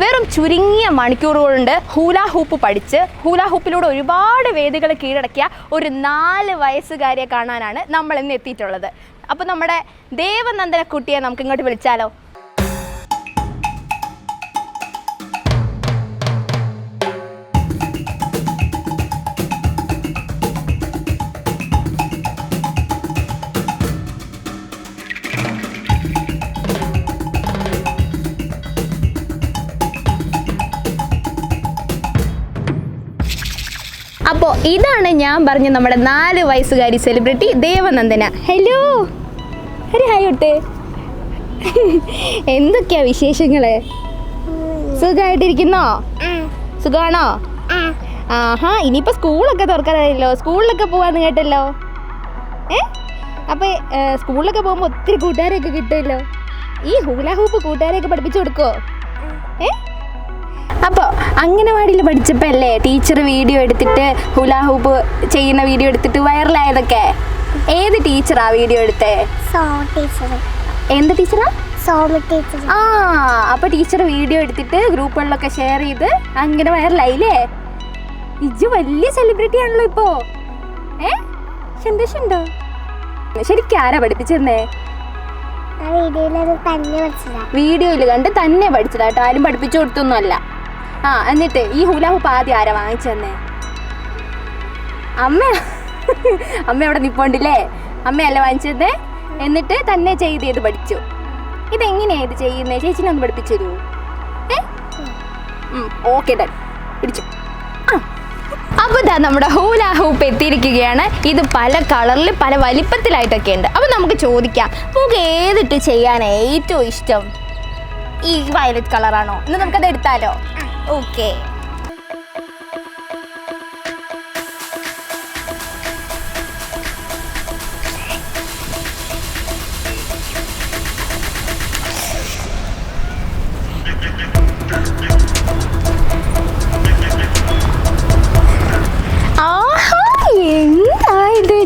വെറും ചുരുങ്ങിയ മണിക്കൂറുകളുണ്ട് ഹൂല ഹൂപ്പ് പഠിച്ച് ഹൂല ഹൂപ്പിലൂടെ ഒരുപാട് വേദികൾ കീഴടക്കിയ ഒരു നാല് വയസ്സുകാരിയെ കാണാനാണ് നമ്മൾ ഇന്ന് എത്തിയിട്ടുള്ളത്. അപ്പോൾ നമ്മുടെ ദേവനന്ദന കുട്ടിയെ നമുക്ക് ഇങ്ങോട്ട് വിളിച്ചാലോ? അപ്പോൾ ഇതാണ് ഞാൻ പറഞ്ഞ നമ്മുടെ നാല് വയസ്സുകാരി സെലിബ്രിറ്റി ദേവനന്ദന. ഹലോ ഒരു ഹായ് ഒട്ട് എന്തൊക്കെയാ വിശേഷങ്ങൾ? സുഖമായിട്ടിരിക്കുന്നോ സുഖമാണോ ആഹാ ഇനിയിപ്പോൾ സ്കൂളൊക്കെ തുറക്കാറായല്ലോ സ്കൂളിലൊക്കെ പോവാന്ന് കേട്ടല്ലോ. ഏ? അപ്പോൾ സ്കൂളിലൊക്കെ പോകുമ്പോൾ ഒത്തിരി കൂട്ടുകാരെയൊക്കെ കിട്ടുമല്ലോ. ഈ ഹൂലാഹൂപ്പ് കൂട്ടുകാരെയൊക്കെ പഠിപ്പിച്ചു കൊടുക്കുമോ ഏ? അപ്പോൾ അംഗനവാടിയിൽ പഠിച്ചപ്പോൾ അല്ലേ ടീച്ചർ വീഡിയോ എടുത്തിട്ട് ഹുലാഹൂപ്പ് ചെയ്യുന്ന വീഡിയോ എടുത്തിട്ട് വൈറലായതൊക്കെ ഏത് ടീച്ചറാ വീഡിയോ എടുത്തേ? എന്ത് ടീച്ചറാ ആ? അപ്പോൾ ടീച്ചർ വീഡിയോ എടുത്തിട്ട് ഗ്രൂപ്പുകളിലൊക്കെ ഷെയർ ചെയ്ത് അങ്ങനെ വൈറലായില്ലേ ഇജ് വലിയ സെലിബ്രിറ്റി ആണല്ലോ ഇപ്പോ. ഏ? സന്തോഷമുണ്ടോ ശരിക്കും ആരാ പഠിപ്പിച്ചെന്നേ? വീഡിയോയിൽ കണ്ട് തന്നെ പഠിച്ചതാട്ടോ ആരും പഠിപ്പിച്ചു കൊടുത്തൊന്നുമല്ല. ആ എന്നിട്ട് ഈ ഹുലാഹുപ്പ് ഹൂപ്പ് ആദ്യം ആരാ വാങ്ങിച്ചു തന്നെ? അമ്മ? അമ്മ അവിടെ നിപ്പോണ്ടില്ലേ? അമ്മയല്ലേ വാങ്ങിച്ചത് എന്നിട്ട് തന്നെ ചെയ്ത് ചെയ്ത് പഠിച്ചു. ഇതെങ്ങനെയാ ഇത് ചെയ്യുന്നത് ചേച്ചിനെ ഒന്ന് പഠിപ്പിച്ചു തരൂ. ഏ? ഓക്കെ പിടിച്ചു. ആ. അപ്പോൾ ഇതാ നമ്മുടെ ഹൂല ഹൂപ്പ് എത്തിയിരിക്കുകയാണ്. ഇത് പല കളറിൽ പല വലിപ്പത്തിലായിട്ടൊക്കെ ഉണ്ട്. അപ്പോൾ നമുക്ക് ചോദിക്കാം. നമുക്ക് ഏതിട്ട് ചെയ്യാൻ ഏറ്റവും ഇഷ്ടം? ഈ വയലറ്റ് കളറാണോ? ഇന്ന് നമുക്കത് എടുത്താലോ? ഓക്കെ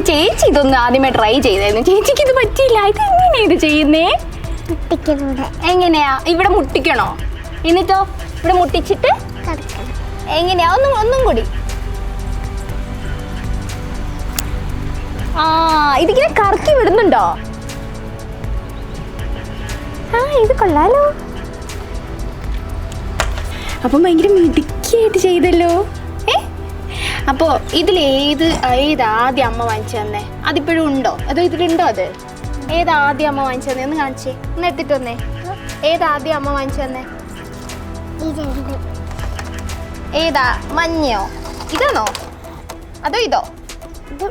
ചേച്ചി ഇതൊന്ന് ആദ്യമേ ട്രൈ ചെയ്തായിരുന്നു ചേച്ചിക്ക് ഇത് പറ്റിയില്ല. ഇത് എങ്ങനെയാ ഇത് ചെയ്യുന്നേ? എങ്ങനെയാ? ഇവിടെ മുട്ടിക്കണോ? എന്നിട്ടോ ഇവിടെ മുട്ടിച്ചിട്ട് എങ്ങനെയാ? ഒന്നും ഒന്നും കൂടി. ആ ഇതിങ്ങനെ കറക്കി വിടുന്നുണ്ടോ? ആ ഇത് കൊള്ളാലോ. അപ്പം ഭയങ്കര മിടുക്കിയായിട്ട് ചെയ്തല്ലോ. ഏ? അപ്പോൾ ഇതിൽ ഏത് ഏത് ആദ്യം അമ്മ വാങ്ങിച്ചു തന്നെ? അതിപ്പോഴും ഉണ്ടോ? അതോ ഇതിലുണ്ടോ അത്? ഏത് ആദ്യം അമ്മ വാങ്ങിച്ചു തന്നെ? ഒന്ന് കാണിച്ചേ. ഒന്ന് എടുത്തിട്ട് വന്നേ. ഏത് ആദ്യം അമ്മ വാങ്ങിച്ചു തന്നെ? ഈ രണ്ട് ഏതാ മഞ്ഞയോ? ഇതാണോ? അതോ ഇതോ? ഇത്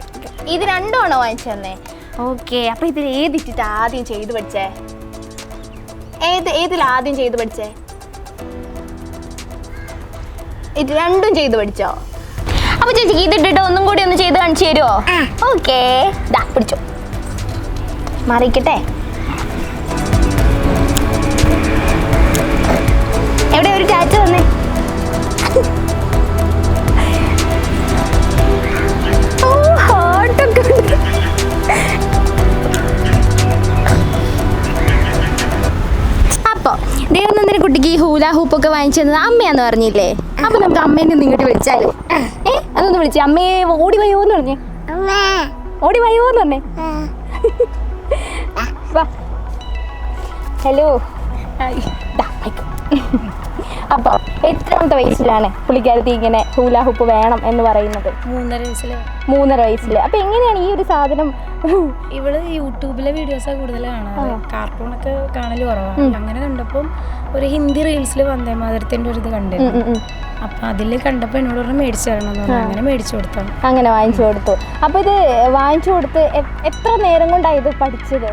ഇത് രണ്ടുമാണോ വാങ്ങിച്ചു തന്നെ ഓക്കെ അപ്പൊ ഇതിൽ ഏതിട്ടിട്ട് ആദ്യം ചെയ്ത് പഠിച്ചേ? ഏത് ഏതിൽ ആദ്യം ചെയ്ത് പഠിച്ചേ? ഇത് രണ്ടും ചെയ്ത് പഠിച്ചോ? അപ്പൊ ചേച്ചിക്ക് ഇതിട്ടിട്ട് ഒന്നും കൂടി ഒന്ന് ചെയ്ത് കാണിച്ചു തരുമോ ഓക്കെ ദാ പിടിച്ചോ. മാറിക്കട്ടെ. എവിടെ ഒരു ടാറ്റ വന്നേ? ഓ ഹാർട്ടൊക്കെ ഉണ്ട്. അപ്പൊ ദേവനന്ദന കുട്ടിക്ക് ഈ ഹൂല ഹൂപ്പൊക്കെ വാങ്ങിച്ചു തന്നത് അമ്മയാന്ന് പറഞ്ഞില്ലേ? അപ്പൊ നമുക്ക് അമ്മേനെ ഇങ്ങോട്ട് വിളിച്ചാലോ? ഏ അതൊന്ന് വിളിച്ചേ. അമ്മയെ ഓടി വയോ എന്ന് പറഞ്ഞേ. അമ്മേ. ഓടി വയോ എന്ന് പറഞ്ഞേ വാ. ഹലോ. അപ്പോൾ എത്രാമത്തെ വയസ്സിലാണ് പുള്ളിക്കാരത്തി ഇങ്ങനെ ഹൂല ഹൂപ്പ് വേണം എന്ന് പറയുന്നത്? മൂന്നര വയസ്സിൽ. മൂന്നര വയസ്സിൽ അപ്പൊ എങ്ങനെയാണ് ഈ ഒരു സാധനം? ഇവൾ യൂട്യൂബിലെ വീഡിയോസാണ് കൂടുതൽ കാണാറ്. കാർട്ടൂണൊക്കെ കാണൽ കുറവാണ് അങ്ങനെ കണ്ടപ്പം ഒരു ഹിന്ദി റീൽസിൽ വന്നേ മാതരത്തിന്റെ ഒരു ഇത് കണ്ടിരുന്നു. അപ്പൊ അതിൽ കണ്ടപ്പോ എന്നോട് പറഞ്ഞു മേടിച്ചു തരണം അങ്ങനെ മേടിച്ചു കൊടുത്തു അങ്ങനെ വാങ്ങിച്ചു കൊടുത്തു. അപ്പൊ ഇത് വാങ്ങിച്ചു കൊടുത്ത് എത്ര നേരം കൊണ്ടാണ് ഇത് പഠിച്ചത്?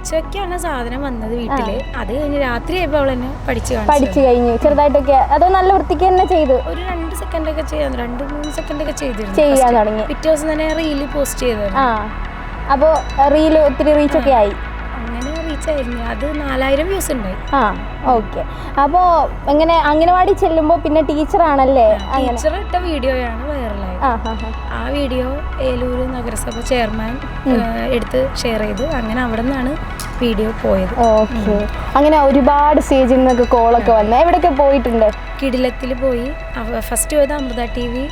ഉച്ചയ്ക്കാണ് സാധനം വന്നത് വീട്ടിൽ. അത് കഴിഞ്ഞ് രാത്രി ആയപ്പോ അവൾ എന്നെ പഠിച്ചു പഠിച്ചു കഴിഞ്ഞു. ചെറുതായിട്ടൊക്കെ. അത് നല്ല വൃത്തിക്ക് തന്നെ ചെയ്തു. ഒരു രണ്ട് സെക്കൻഡ് ഒക്കെ ചെയ്യാൻ രണ്ട് മൂന്ന് സെക്കൻഡ് ഒക്കെ ചെയ്തിരുന്നു. ചെയ്യാൻ തുടങ്ങി. പിറ്റേ ദിവസം തന്നെ റീൽ പോസ്റ്റ് ചെയ്തു ആ. അപ്പോൾ റീൽ ഒത്തിരി റീച്ചൊക്കെ ആയി. അങ്ങനെ റീച്ച് ആയിരുന്നു. അത് നാലായിരം വ്യൂസ് ഉണ്ടായി. ആ. ഓക്കെ. അപ്പോൾ എങ്ങനെ അംഗനവാടി ചെല്ലുമ്പോൾ പിന്നെ ടീച്ചറാണല്ലേ ടീച്ചർ ഇട്ട വീഡിയോയാണ് ആ വീഡിയോ ഏലൂർ നഗരസഭ ചെയർമാൻ എടുത്ത് ഷെയർ ചെയ്തു. അങ്ങനെ അവിടെ നിന്നാണ് വീഡിയോ പോയത്. ഓക്കെ. അങ്ങനെ ഒരുപാട് സ്റ്റേജിൽ നിന്നൊക്കെ കോളൊക്കെ വന്ന്. എവിടെയൊക്കെ പോയിട്ടുണ്ട്? കിടിലത്തിൽ പോയി. ഫസ്റ്റ് പോയത് അമൃത ടി വി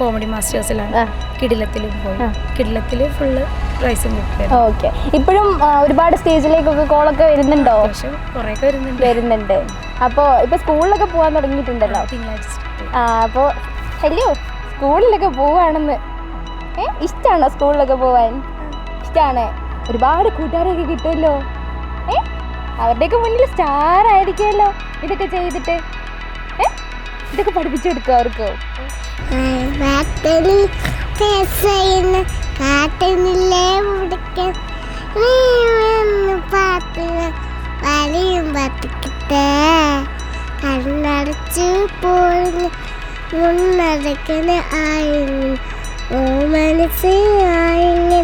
കോമഡി മാസ്റ്റേഴ്സിലാണ്. കിടിലത്തിലും പോയി. കിടിലത്തിൽ ഫുള്ള് പ്രൈസും കിട്ടിയത് ഓക്കെ. ഇപ്പോഴും ഒരുപാട് സ്റ്റേജിലേക്കൊക്കെ കോളൊക്കെ വരുന്നുണ്ടോ? പക്ഷെ കുറേയൊക്കെ വരുന്നുണ്ട്. വരുന്നുണ്ട്. അപ്പോൾ ഇപ്പോൾ സ്കൂളിലൊക്കെ പോകാൻ തുടങ്ങിയിട്ടുണ്ടല്ലോ? തിങ്കളാഴ്ച അപ്പോൾ ഹലോ സ്കൂളിലൊക്കെ പോവാണെന്ന്. ഏ ഇഷ്ടമാണോ സ്കൂളിലൊക്കെ പോവാൻ? ഇഷ്ടമാണ് ഒരുപാട് കൂട്ടുകാരെയൊക്കെ കിട്ടുമല്ലോ ഏ അവരുടെയൊക്കെ മുന്നിൽ സ്റ്റാർ ആയിരിക്കുമല്ലോ ഇതൊക്കെ ചെയ്തിട്ട്. ഏ ഇതൊക്കെ പഠിപ്പിച്ചു കൊടുക്കുക അവർക്ക്? വാട്ടലി മുന്നടക്കുന്ന ആയിരുന്നു ഓ മനസ്സ് ആയിങ്ങനെ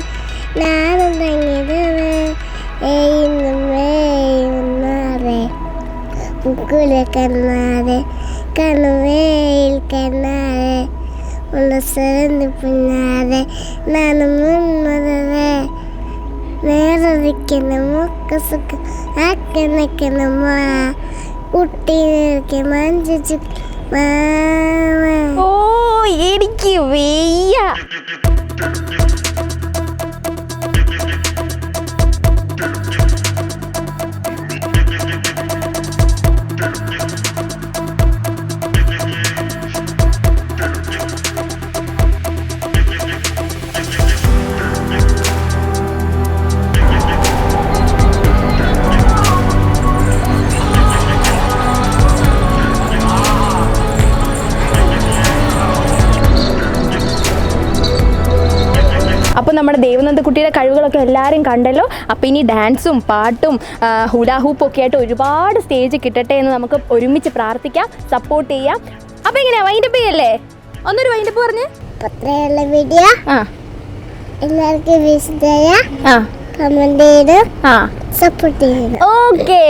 നാണം തങ്ങിയത് കണ്ണാതെ കണ്ണുമേൽ കണ്ണാതെ ഉള്ളസരന്ന് പിന്നാതെ നാനും മുൻമതവേ നേരറിക്കുന്ന മുക്ക സുഖം ആക്കണക്കുന്ന മാ കുട്ടി നിൽക്കെ മഞ്ചു മാമ ഓ എനിക്ക് വെയ്യ അപ്പോൾ നമ്മുടെ ദേവനന്ദ ദേവനന്ദക്കുട്ടിയുടെ കഴിവുകളൊക്കെ എല്ലാവരും കണ്ടല്ലോ. അപ്പോൾ ഇനി ഡാൻസും പാട്ടും ഹുലാഹൂപ്പ് ഒക്കെ ആയിട്ട് ഒരുപാട് സ്റ്റേജ് കിട്ടട്ടെ എന്ന് നമുക്ക് ഒരുമിച്ച് പ്രാർത്ഥിക്കാം സപ്പോർട്ട് ചെയ്യാം. അപ്പോൾ എങ്ങനെയാ വൈൻഡപ്പ് ചെയ്യല്ലേ? ഒന്നൊരു വൈൻഡപ്പ് പറഞ്ഞ്. അത്രയുള്ള വീഡിയോ ആ. എല്ലാവർക്കും വിശദമായ കമന്റ് ചെയ്ത് സപ്പോർട്ട് ഓക്കേ